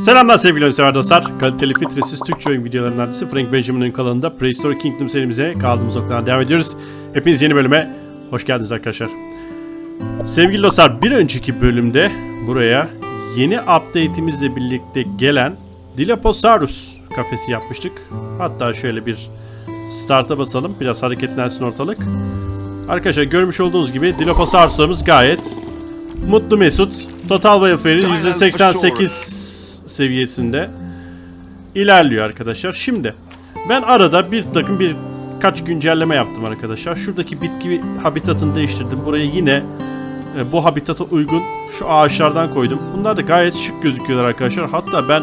Selamlar sevgili oyunsever dostlar. Kaliteli filtresiz Türkçe oyun videolarının adresi Frank Benjamin'in kanalında Prehistoric Kingdom serimize kaldığımız noktadan devam ediyoruz. Hepiniz yeni bölüme hoş geldiniz arkadaşlar. Sevgili dostlar bir önceki bölümde buraya yeni update'imizle birlikte gelen Dilophosaurus kafesi yapmıştık. Hatta şöyle bir start'a basalım. Biraz hareketlensin ortalık. Arkadaşlar görmüş olduğunuz gibi Dilophosaurus'larımız gayet mutlu mesut. Total Welfare'in %88 seviyesinde ilerliyor arkadaşlar. Şimdi ben arada bir takım birkaç güncelleme yaptım arkadaşlar. Şuradaki bitki habitatını değiştirdim. Buraya yine e, bu habitata uygun şu ağaçlardan koydum. Bunlar da gayet şık gözüküyorlar arkadaşlar. Hatta ben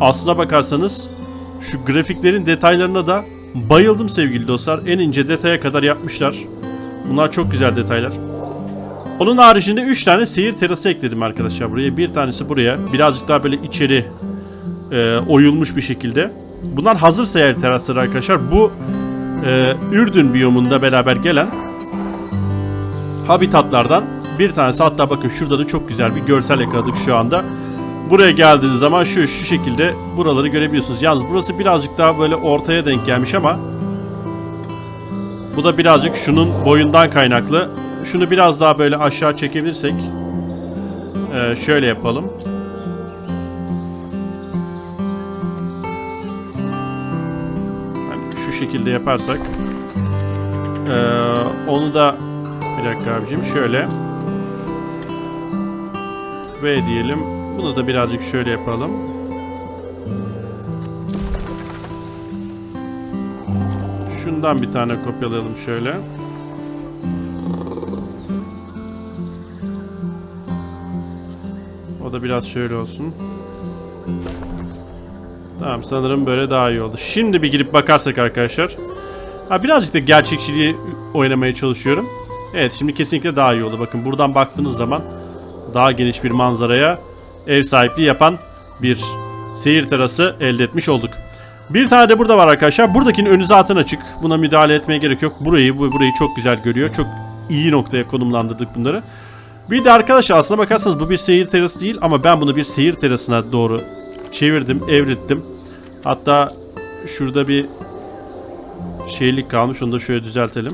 aslına bakarsanız şu grafiklerin detaylarına da bayıldım sevgili dostlar. En ince detaya kadar yapmışlar. Bunlar çok güzel detaylar. Onun haricinde 3 tane seyir terası ekledim arkadaşlar buraya. Bir tanesi buraya. Birazcık daha böyle içeri e, oyulmuş bir şekilde. Bunlar hazır seyir terasları arkadaşlar. Bu e, Ürdün biyomunda beraber gelen habitatlardan bir tanesi. Hatta bakın şurada da çok güzel bir görsel yakaladık şu anda. Buraya geldiğiniz zaman şu şu şekilde buraları görebiliyorsunuz. Yalnız burası birazcık daha böyle ortaya denk gelmiş ama bu da birazcık şunun boyundan kaynaklı. Şunu biraz daha böyle aşağı çekebilirsek ee, şöyle yapalım. Hani şu şekilde yaparsak ee, onu da bir dakika abicim şöyle ve diyelim bunu da birazcık şöyle yapalım. Şundan bir tane kopyalayalım şöyle. Da biraz şöyle olsun. Tamam sanırım böyle daha iyi oldu. Şimdi bir girip bakarsak arkadaşlar. Ha birazcık da gerçekçiliği oynamaya çalışıyorum. Evet şimdi kesinlikle daha iyi oldu. Bakın buradan baktığınız zaman daha geniş bir manzaraya ev sahipliği yapan bir seyir terası elde etmiş olduk. Bir tane de burada var arkadaşlar. Buradakinin önü zaten açık. Buna müdahale etmeye gerek yok. Burayı bu burayı çok güzel görüyor. Çok iyi noktaya konumlandırdık bunları. Bir de arkadaşlar aslına bakarsanız bu bir seyir terası değil ama ben bunu bir seyir terasına doğru çevirdim, evrittim. Hatta şurada bir şeylik kalmış onu da şöyle düzeltelim.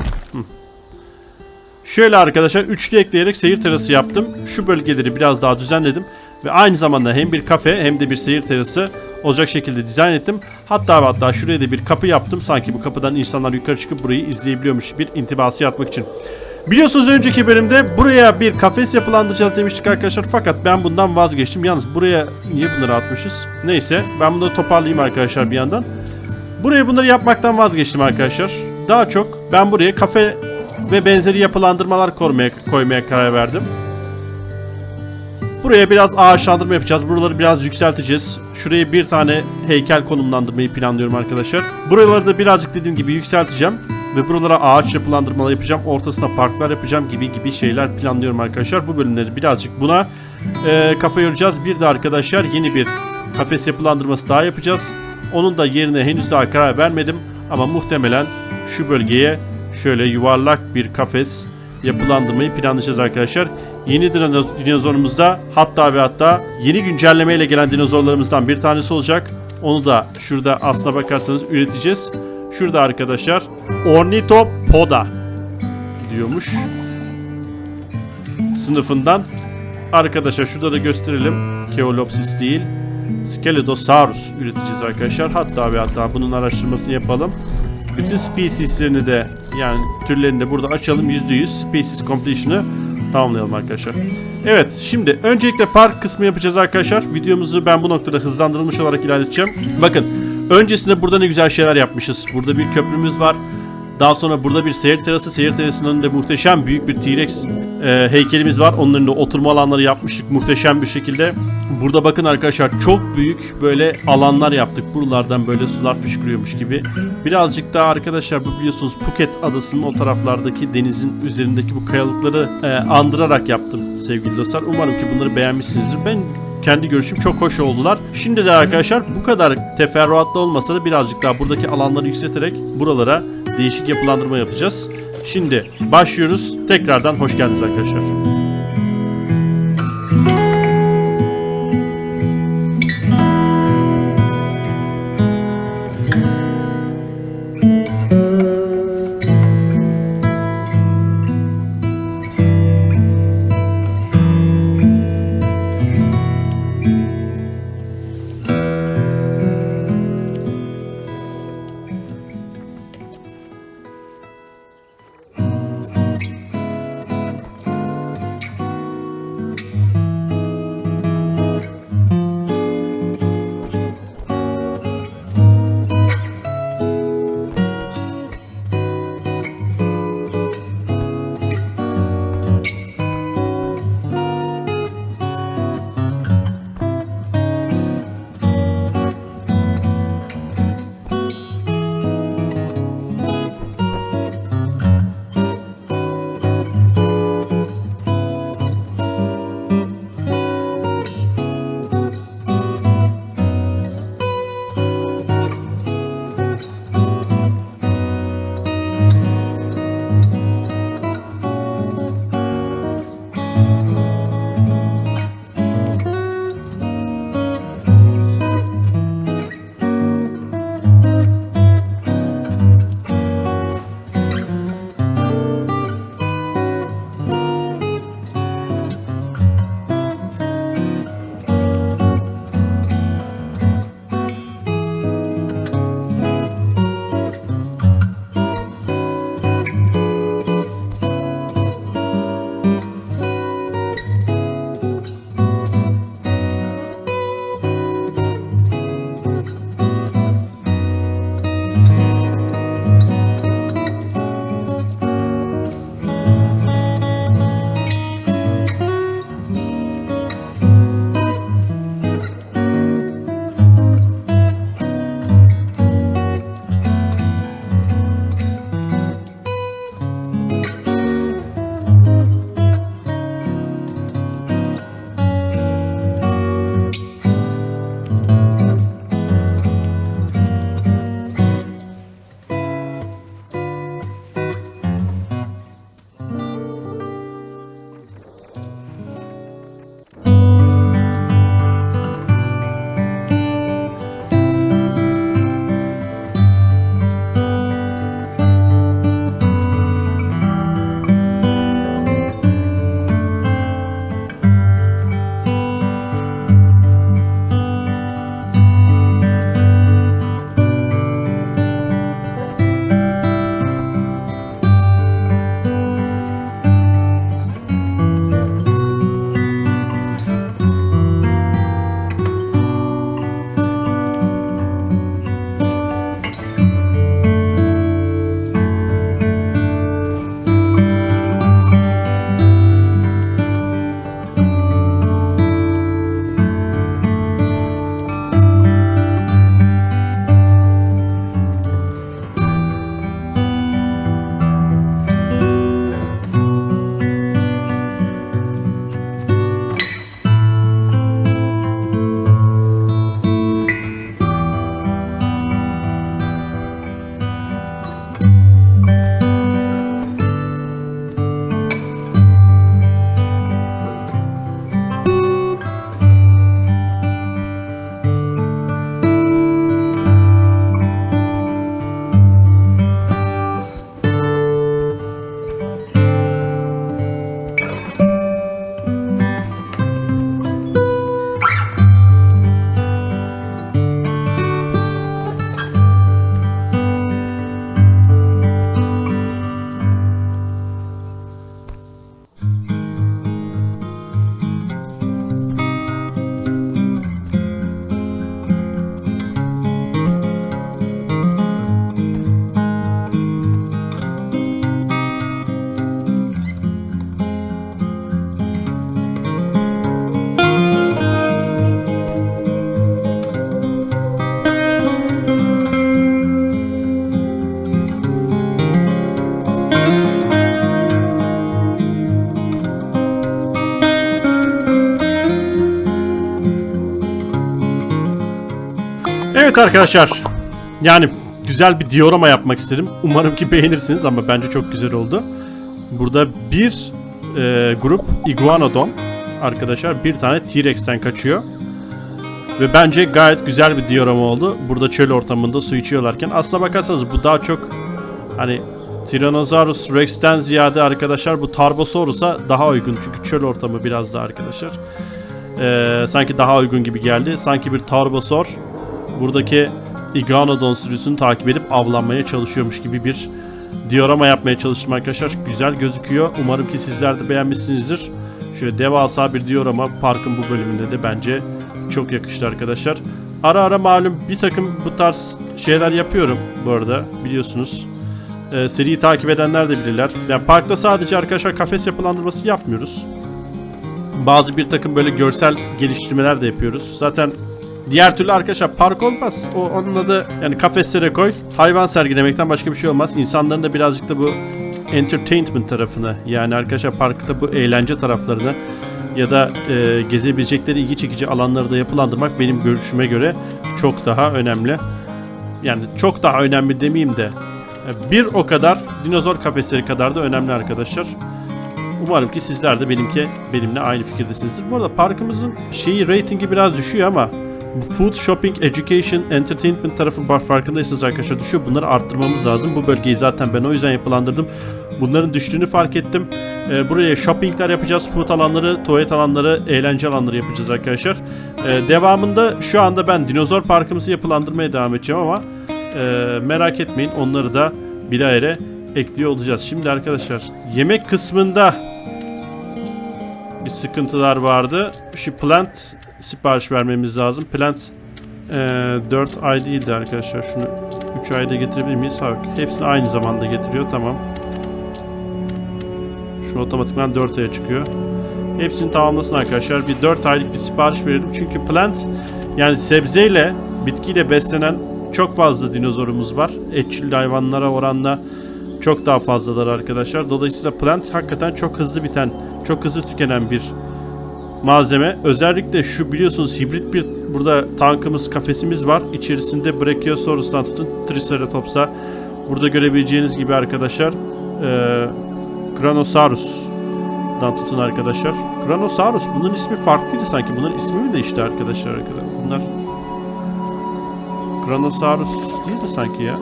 Şöyle arkadaşlar üçlü ekleyerek seyir terası yaptım. Şu bölgeleri biraz daha düzenledim. Ve aynı zamanda hem bir kafe hem de bir seyir terası olacak şekilde dizayn ettim. Hatta hatta şuraya da bir kapı yaptım. Sanki bu kapıdan insanlar yukarı çıkıp burayı izleyebiliyormuş bir intibası yaratmak için. Biliyorsunuz önceki bölümde buraya bir kafes yapılandıracağız demiştik arkadaşlar. Fakat ben bundan vazgeçtim. Yalnız buraya niye bunları atmışız? Neyse ben bunları toparlayayım arkadaşlar bir yandan. Buraya bunları yapmaktan vazgeçtim arkadaşlar. Daha çok ben buraya kafe ve benzeri yapılandırmalar koymaya, koymaya karar verdim. Buraya biraz ağaçlandırma yapacağız. Buraları biraz yükselteceğiz. Şuraya bir tane heykel konumlandırmayı planlıyorum arkadaşlar. Buraları da birazcık dediğim gibi yükselteceğim. Ve buralara ağaç yapılandırmalar yapacağım. Ortasına parklar yapacağım gibi gibi şeyler planlıyorum arkadaşlar. Bu bölümleri birazcık buna e, kafa yoracağız. Bir de arkadaşlar yeni bir kafes yapılandırması daha yapacağız. Onun da yerine henüz daha karar vermedim. Ama muhtemelen şu bölgeye şöyle yuvarlak bir kafes yapılandırmayı planlayacağız arkadaşlar. Yeni dinozorumuz da hatta ve hatta yeni güncellemeyle gelen dinozorlarımızdan bir tanesi olacak. Onu da şurada aslına bakarsanız üreteceğiz. Şurada arkadaşlar Ornithopoda diyormuş. Sınıfından. Arkadaşlar şurada da gösterelim. Keolopsis değil. Skeletosaurus üreteceğiz arkadaşlar. Hatta ve hatta bunun araştırmasını yapalım. Bütün specieslerini de yani türlerini de burada açalım. %100 species completion'ı tamamlayalım arkadaşlar. Evet şimdi öncelikle park kısmı yapacağız arkadaşlar. Videomuzu ben bu noktada hızlandırılmış olarak ilerleteceğim. Bakın öncesinde burada ne güzel şeyler yapmışız. Burada bir köprümüz var. Daha sonra burada bir seyir terası. Seyir terasının önünde muhteşem büyük bir T-Rex e, heykelimiz var. Onun önünde oturma alanları yapmıştık muhteşem bir şekilde. Burada bakın arkadaşlar çok büyük böyle alanlar yaptık. Buralardan böyle sular fışkırıyormuş gibi. Birazcık daha arkadaşlar bu biliyorsunuz Phuket adasının o taraflardaki denizin üzerindeki bu kayalıkları e, andırarak yaptım sevgili dostlar. Umarım ki bunları beğenmişsinizdir. Ben kendi görüşüm çok hoş oldular. Şimdi de arkadaşlar bu kadar teferruatlı olmasa da birazcık daha buradaki alanları yükselterek buralara değişik yapılandırma yapacağız. Şimdi başlıyoruz. Tekrardan hoş geldiniz arkadaşlar. Evet arkadaşlar. Yani güzel bir diorama yapmak istedim. Umarım ki beğenirsiniz ama bence çok güzel oldu. Burada bir e, grup iguanodon arkadaşlar bir tane T-Rex'ten kaçıyor. Ve bence gayet güzel bir diorama oldu. Burada çöl ortamında su içiyorlarken. Aslına bakarsanız bu daha çok hani Tyrannosaurus Rex'ten ziyade arkadaşlar bu Tarbosaurus'a daha uygun. Çünkü çöl ortamı biraz da arkadaşlar. Ee, sanki daha uygun gibi geldi. Sanki bir Tarbosaur buradaki Iguanodon sürüsünü takip edip avlanmaya çalışıyormuş gibi bir diorama yapmaya çalıştım arkadaşlar. Güzel gözüküyor. Umarım ki sizler de beğenmişsinizdir. Şöyle devasa bir diorama parkın bu bölümünde de bence çok yakıştı arkadaşlar. Ara ara malum bir takım bu tarz şeyler yapıyorum bu arada biliyorsunuz. Ee, seriyi takip edenler de bilirler. Yani parkta sadece arkadaşlar kafes yapılandırması yapmıyoruz. Bazı bir takım böyle görsel geliştirmeler de yapıyoruz. Zaten diğer türlü arkadaşlar park olmaz. O onun adı yani kafeslere koy. Hayvan sergilemekten başka bir şey olmaz. İnsanların da birazcık da bu entertainment tarafını yani arkadaşlar parkta bu eğlence taraflarını ya da e, gezebilecekleri ilgi çekici alanları da yapılandırmak benim görüşüme göre çok daha önemli. Yani çok daha önemli demeyeyim de e, bir o kadar dinozor kafesleri kadar da önemli arkadaşlar. Umarım ki sizler de benimki benimle aynı fikirdesinizdir. Bu arada parkımızın şeyi ratingi biraz düşüyor ama food, shopping, education, entertainment tarafı var farkındaysanız arkadaşlar düşüyor. Bunları arttırmamız lazım. Bu bölgeyi zaten ben o yüzden yapılandırdım. Bunların düştüğünü fark ettim. Ee, buraya shoppingler yapacağız. Food alanları, tuvalet alanları, eğlence alanları yapacağız arkadaşlar. Ee, devamında şu anda ben dinozor parkımızı yapılandırmaya devam edeceğim ama e, merak etmeyin onları da bir ayrı ekliyor olacağız. Şimdi arkadaşlar yemek kısmında bir sıkıntılar vardı. Şu plant sipariş vermemiz lazım. Plant e, 4 ay değildi arkadaşlar. Şunu 3 ayda getirebilir miyiz? Ha, yok. hepsini aynı zamanda getiriyor. Tamam. Şunu otomatikman 4 aya çıkıyor. Hepsini tamamlasın arkadaşlar. Bir 4 aylık bir sipariş verelim. Çünkü plant yani sebzeyle bitkiyle beslenen çok fazla dinozorumuz var. Etçil hayvanlara oranla çok daha fazlalar arkadaşlar. Dolayısıyla plant hakikaten çok hızlı biten, çok hızlı tükenen bir malzeme. Özellikle şu biliyorsunuz hibrit bir burada tankımız, kafesimiz var. İçerisinde Brachiosaurus'tan tutun Triceratops'a. Burada görebileceğiniz gibi arkadaşlar e, Kronosaurus'dan tutun arkadaşlar. Kronosaurus bunun ismi farklıydı sanki. Bunların ismi mi değişti arkadaşlar? arkadaşlar? Bunlar Kronosaurus değildi sanki ya.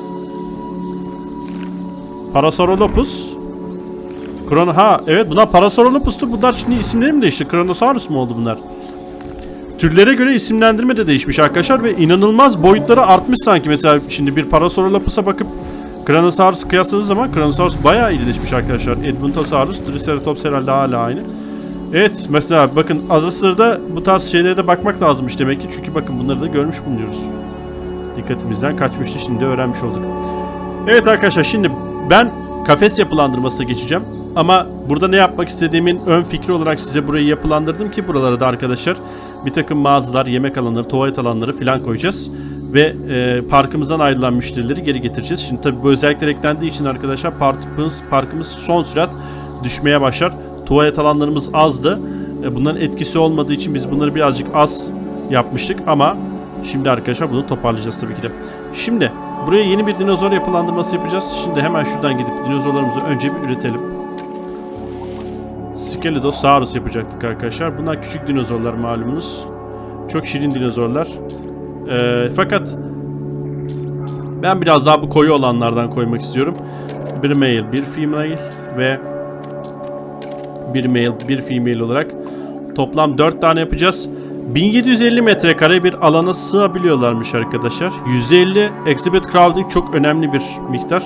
Parasaurolophus. Krono ha evet bunlar Parasaurolophus'tu. Bunlar şimdi isimleri mi değişti? Kronosaurus mu oldu bunlar? Türlere göre isimlendirme de değişmiş arkadaşlar ve inanılmaz boyutları artmış sanki. Mesela şimdi bir Parasaurolophus'a bakıp Kronosaurus kıyasladığınız zaman Kronosaurus bayağı iyileşmiş arkadaşlar. Edmontosaurus, Triceratops herhalde hala aynı. Evet mesela bakın ara sırada bu tarz şeylere de bakmak lazımmış demek ki. Çünkü bakın bunları da görmüş bulunuyoruz. Dikkatimizden kaçmıştı şimdi öğrenmiş olduk. Evet arkadaşlar şimdi ben kafes yapılandırmasına geçeceğim. Ama burada ne yapmak istediğimin ön fikri olarak size burayı yapılandırdım ki buralara da arkadaşlar bir takım mağazalar, yemek alanları, tuvalet alanları falan koyacağız. Ve e, parkımızdan ayrılan müşterileri geri getireceğiz. Şimdi tabii bu özellikler eklendiği için arkadaşlar parkımız, parkımız son sürat düşmeye başlar. Tuvalet alanlarımız azdı. E, bunların etkisi olmadığı için biz bunları birazcık az yapmıştık ama şimdi arkadaşlar bunu toparlayacağız tabii ki de. Şimdi buraya yeni bir dinozor yapılandırması yapacağız. Şimdi hemen şuradan gidip dinozorlarımızı önce bir üretelim. Skeledosaurus yapacaktık arkadaşlar. Bunlar küçük dinozorlar malumunuz. Çok şirin dinozorlar. Ee, fakat ben biraz daha bu koyu olanlardan koymak istiyorum. Bir male, bir female ve bir male, bir female olarak toplam 4 tane yapacağız. 1750 metrekare bir alana sığabiliyorlarmış arkadaşlar. %50 exhibit crowding çok önemli bir miktar.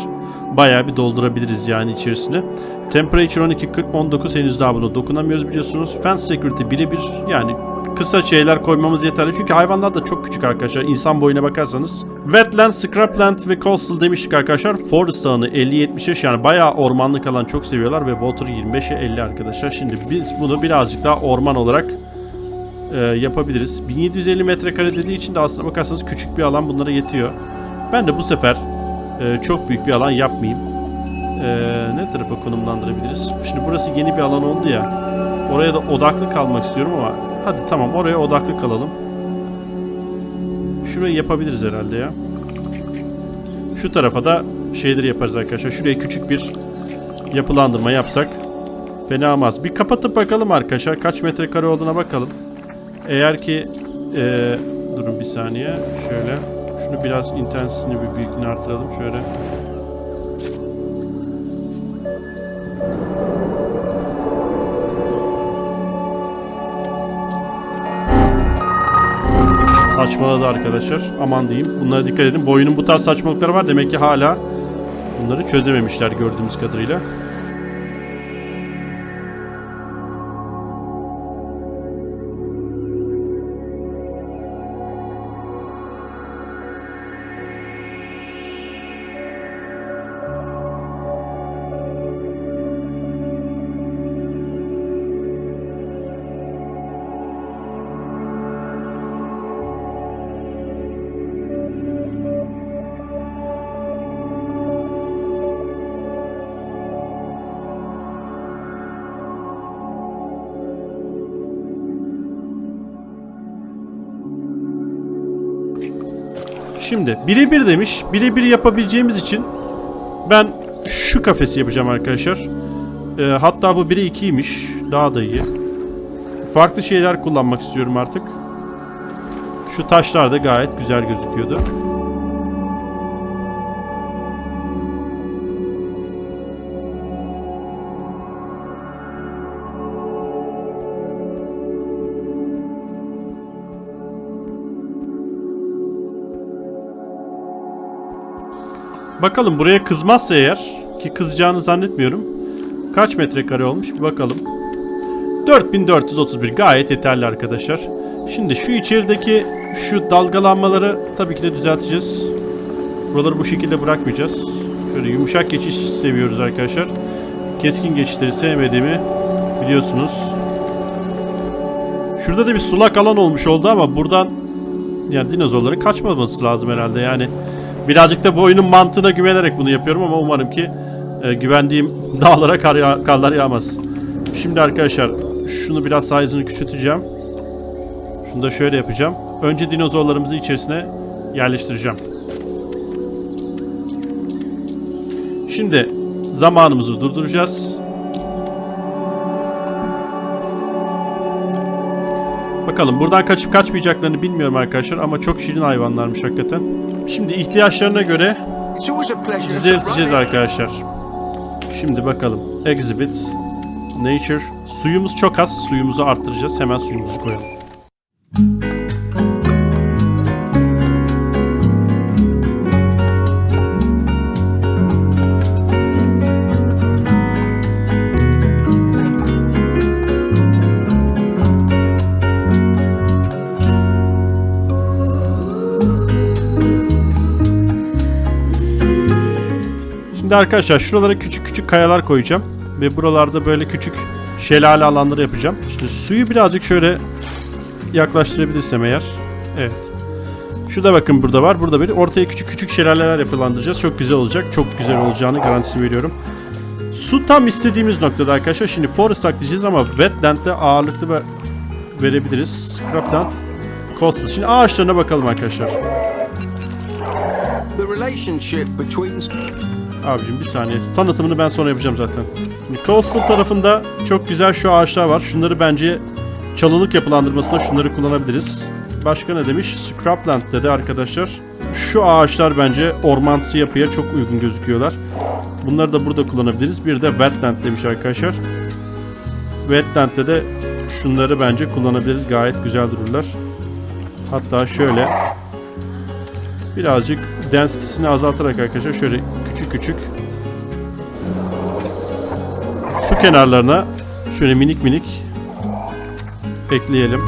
Bayağı bir doldurabiliriz yani içerisine. Temperature 12 40 19 henüz daha buna dokunamıyoruz biliyorsunuz. Fence security birebir yani kısa şeyler koymamız yeterli. Çünkü hayvanlar da çok küçük arkadaşlar. İnsan boyuna bakarsanız. Wetland, scrapland ve coastal demiştik arkadaşlar. Forest alanı 50-70 yaş yani bayağı ormanlık alan çok seviyorlar ve water 25'e 50 arkadaşlar. Şimdi biz bunu birazcık daha orman olarak e, yapabiliriz. 1750 metrekare dediği için de aslına bakarsanız küçük bir alan bunlara yetiyor. Ben de bu sefer e, çok büyük bir alan yapmayayım. E, ne tarafa konumlandırabiliriz? Şimdi burası yeni bir alan oldu ya. Oraya da odaklı kalmak istiyorum ama hadi tamam oraya odaklı kalalım. Şurayı yapabiliriz herhalde ya. Şu tarafa da şeyleri yaparız arkadaşlar. Şuraya küçük bir yapılandırma yapsak fena olmaz. Bir kapatıp bakalım arkadaşlar. Kaç metrekare olduğuna bakalım. Eğer ki eee, durun bir saniye. Şöyle. Şunu biraz intensini bir büyüklüğünü artıralım. Şöyle. Saçmaladı arkadaşlar. Aman diyeyim. Bunlara dikkat edin. Bu oyunun bu tarz saçmalıkları var. Demek ki hala bunları çözememişler gördüğümüz kadarıyla. Şimdi birebir demiş. Birebir yapabileceğimiz için ben şu kafesi yapacağım arkadaşlar. Ee, hatta bu 1'e 2'ymiş. Daha da iyi. Farklı şeyler kullanmak istiyorum artık. Şu taşlar da gayet güzel gözüküyordu. Bakalım buraya kızmazsa eğer ki kızacağını zannetmiyorum. Kaç metrekare olmuş bir bakalım. 4431 gayet yeterli arkadaşlar. Şimdi şu içerideki şu dalgalanmaları tabii ki de düzelteceğiz. Buraları bu şekilde bırakmayacağız. Şöyle yumuşak geçiş seviyoruz arkadaşlar. Keskin geçişleri sevmediğimi biliyorsunuz. Şurada da bir sulak alan olmuş oldu ama buradan yani dinozorların kaçmaması lazım herhalde yani. Birazcık da bu oyunun mantığına güvenerek bunu yapıyorum ama umarım ki e, güvendiğim dağlara kar yağ- karlar yağmaz. Şimdi arkadaşlar şunu biraz size'ını küçülteceğim. Şunu da şöyle yapacağım. Önce dinozorlarımızı içerisine yerleştireceğim. Şimdi zamanımızı durduracağız. Bakalım buradan kaçıp kaçmayacaklarını bilmiyorum arkadaşlar ama çok şirin hayvanlarmış hakikaten. Şimdi ihtiyaçlarına göre düzelteceğiz arkadaşlar. Şimdi bakalım. Exhibit. Nature. Suyumuz çok az. Suyumuzu arttıracağız. Hemen suyumuzu koyalım. Şimdi arkadaşlar şuralara küçük küçük kayalar koyacağım. Ve buralarda böyle küçük şelale alanları yapacağım. Şimdi suyu birazcık şöyle yaklaştırabilirsem eğer. Evet. Şurada bakın burada var. Burada bir ortaya küçük küçük şelaleler yapılandıracağız. Çok güzel olacak. Çok güzel olacağını garantisini veriyorum. Su tam istediğimiz noktada arkadaşlar. Şimdi forest diyeceğiz ama wetland'de ağırlıklı ve verebiliriz. Scrapland, coastal. Şimdi ağaçlarına bakalım arkadaşlar. The relationship between Abicim bir saniye. Tanıtımını ben sonra yapacağım zaten. Coastal tarafında çok güzel şu ağaçlar var. Şunları bence çalılık yapılandırmasında şunları kullanabiliriz. Başka ne demiş? Scrapland dedi arkadaşlar. Şu ağaçlar bence ormantsı yapıya çok uygun gözüküyorlar. Bunları da burada kullanabiliriz. Bir de Wetland demiş arkadaşlar. Wetland'de de şunları bence kullanabiliriz. Gayet güzel dururlar. Hatta şöyle birazcık density'sini azaltarak arkadaşlar şöyle küçük su kenarlarına şöyle minik minik ekleyelim.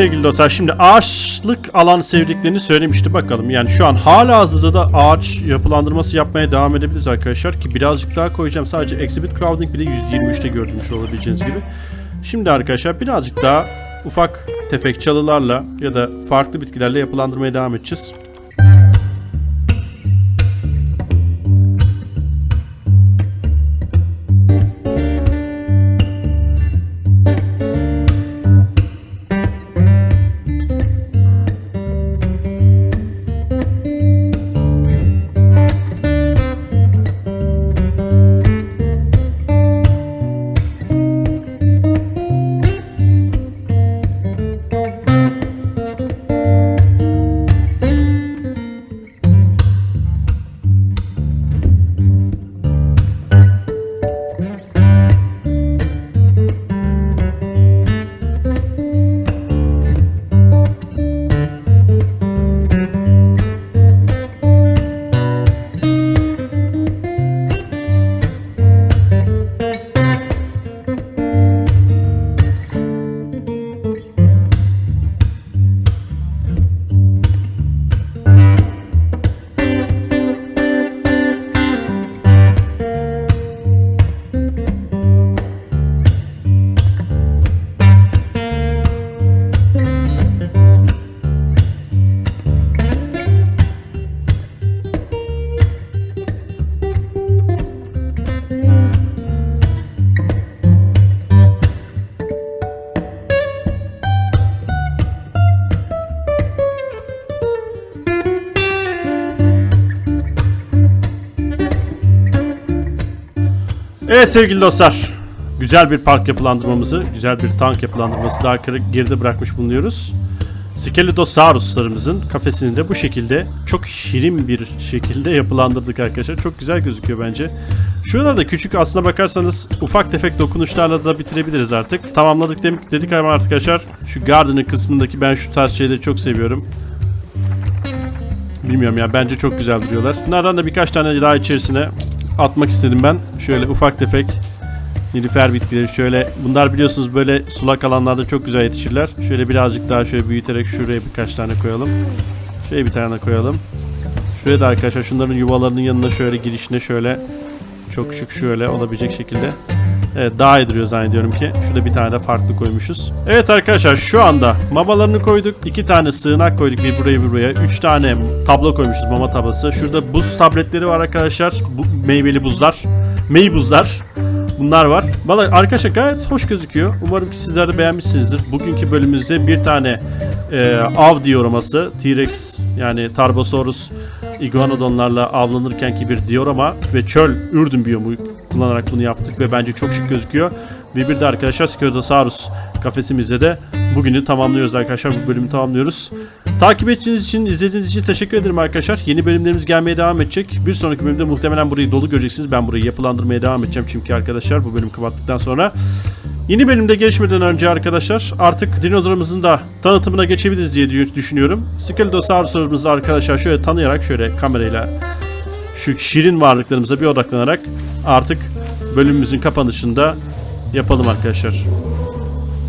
Sevgili dostlar şimdi ağaçlık alan sevdiklerini söylemişti bakalım. Yani şu an hala hazırda da ağaç yapılandırması yapmaya devam edebiliriz arkadaşlar. Ki birazcık daha koyacağım. Sadece Exhibit Crowding bile %23'te gördüğünüz olabileceğiniz gibi. Şimdi arkadaşlar birazcık daha ufak tefek çalılarla ya da farklı bitkilerle yapılandırmaya devam edeceğiz. Evet sevgili dostlar. Güzel bir park yapılandırmamızı, güzel bir tank yapılandırması daha geride bırakmış bulunuyoruz. Skeletosauruslarımızın kafesini de bu şekilde çok şirin bir şekilde yapılandırdık arkadaşlar. Çok güzel gözüküyor bence. Şuralarda küçük aslına bakarsanız ufak tefek dokunuşlarla da bitirebiliriz artık. Tamamladık dedik, dedik ama arkadaşlar şu garden'ın kısmındaki ben şu tarz şeyleri çok seviyorum. Bilmiyorum ya bence çok güzel duruyorlar. Bunlardan da birkaç tane daha içerisine atmak istedim ben. Şöyle ufak tefek nilüfer bitkileri şöyle bunlar biliyorsunuz böyle sulak alanlarda çok güzel yetişirler. Şöyle birazcık daha şöyle büyüterek şuraya birkaç tane koyalım. Şuraya bir tane koyalım. Şuraya da arkadaşlar şunların yuvalarının yanına şöyle girişine şöyle çok şık şöyle olabilecek şekilde Evet daha iyi duruyor zannediyorum ki. Şurada bir tane de farklı koymuşuz. Evet arkadaşlar şu anda mamalarını koyduk. iki tane sığınak koyduk bir buraya bir buraya. Üç tane tablo koymuşuz mama tablası. Şurada buz tabletleri var arkadaşlar. Bu meyveli buzlar. Mey buzlar. Bunlar var. Valla arkadaşlar gayet hoş gözüküyor. Umarım ki sizler de beğenmişsinizdir. Bugünkü bölümümüzde bir tane e, av dioraması T-Rex yani Tarbosaurus iguanodonlarla avlanırken ki bir diorama ve çöl ürdün biyomu kullanarak bunu yaptık ve bence çok şık gözüküyor. Ve bir de arkadaşlar Scutosaurus kafesimizde de bugünü tamamlıyoruz arkadaşlar. Bu bölümü tamamlıyoruz. Takip ettiğiniz için, izlediğiniz için teşekkür ederim arkadaşlar. Yeni bölümlerimiz gelmeye devam edecek. Bir sonraki bölümde muhtemelen burayı dolu göreceksiniz. Ben burayı yapılandırmaya devam edeceğim çünkü arkadaşlar bu bölüm kapattıktan sonra. Yeni bölümde geçmeden önce arkadaşlar artık dinozorumuzun da tanıtımına geçebiliriz diye dü- düşünüyorum. Skeletosaurus'umuzu arkadaşlar şöyle tanıyarak şöyle kamerayla şu şirin varlıklarımıza bir odaklanarak artık bölümümüzün kapanışında yapalım arkadaşlar.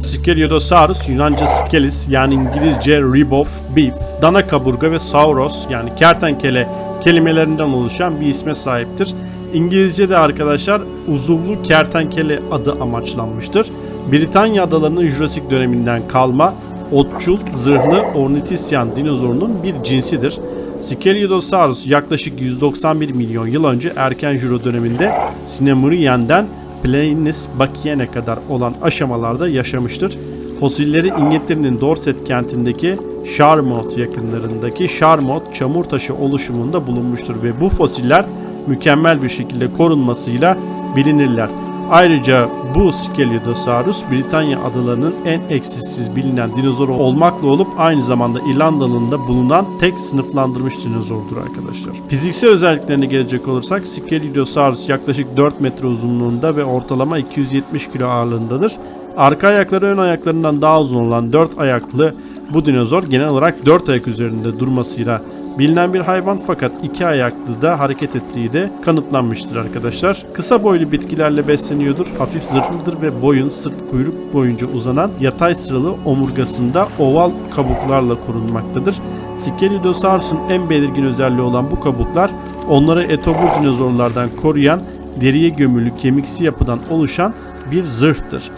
Skeliodosaurus Yunanca Skelis yani İngilizce rib of beef, dana kaburga ve sauros yani kertenkele kelimelerinden oluşan bir isme sahiptir. İngilizce'de arkadaşlar uzuvlu kertenkele adı amaçlanmıştır. Britanya adalarının Jurassic döneminden kalma otçul zırhlı ornitisyan dinozorunun bir cinsidir. Skeliodosaurus yaklaşık 191 milyon yıl önce erken Jura döneminde Sinemurien'den Plainis Bakien'e kadar olan aşamalarda yaşamıştır. Fosilleri İngiltere'nin Dorset kentindeki Charmouth yakınlarındaki Charmouth çamur taşı oluşumunda bulunmuştur ve bu fosiller mükemmel bir şekilde korunmasıyla bilinirler. Ayrıca bu Skeliodosaurus Britanya adalarının en eksiksiz bilinen dinozoru olmakla olup aynı zamanda İrlandalı'nda bulunan tek sınıflandırmış dinozordur arkadaşlar. Fiziksel özelliklerine gelecek olursak Skeliodosaurus yaklaşık 4 metre uzunluğunda ve ortalama 270 kilo ağırlığındadır. Arka ayakları ön ayaklarından daha uzun olan 4 ayaklı bu dinozor genel olarak 4 ayak üzerinde durmasıyla bilinen bir hayvan fakat iki ayaklı da hareket ettiği de kanıtlanmıştır arkadaşlar. Kısa boylu bitkilerle besleniyordur. Hafif zırhlıdır ve boyun sırt kuyruk boyunca uzanan yatay sıralı omurgasında oval kabuklarla korunmaktadır. Skelyodosaurus'un en belirgin özelliği olan bu kabuklar onları etobur dinozorlardan koruyan deriye gömülü kemiksi yapıdan oluşan bir zırhtır.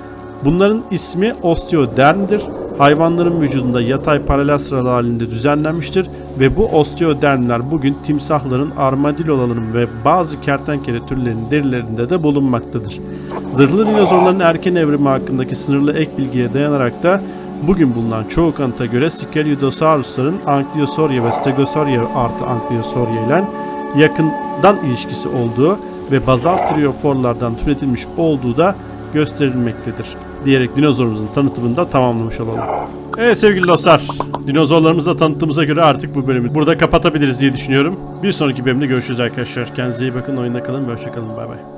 Bunların ismi osteodermdir. Hayvanların vücudunda yatay paralel sıralar halinde düzenlenmiştir ve bu osteodermler bugün timsahların, armadilloların ve bazı kertenkele türlerinin derilerinde de bulunmaktadır. Zırhlı dinozorların erken evrimi hakkındaki sınırlı ek bilgiye dayanarak da bugün bulunan çoğu kanıta göre Skelyodosaurusların Ankylosaurya ve Stegosaurya artı Ankylosaurya ile yakından ilişkisi olduğu ve bazal trioporlardan türetilmiş olduğu da gösterilmektedir. Diyerek dinozorumuzun tanıtımını da tamamlamış olalım. Evet sevgili dostlar, dinozorlarımızı da tanıttığımıza göre artık bu bölümü burada kapatabiliriz diye düşünüyorum. Bir sonraki bölümde görüşürüz arkadaşlar. Kendinize iyi bakın, oyunda kalın ve hoşçakalın. Bay bay.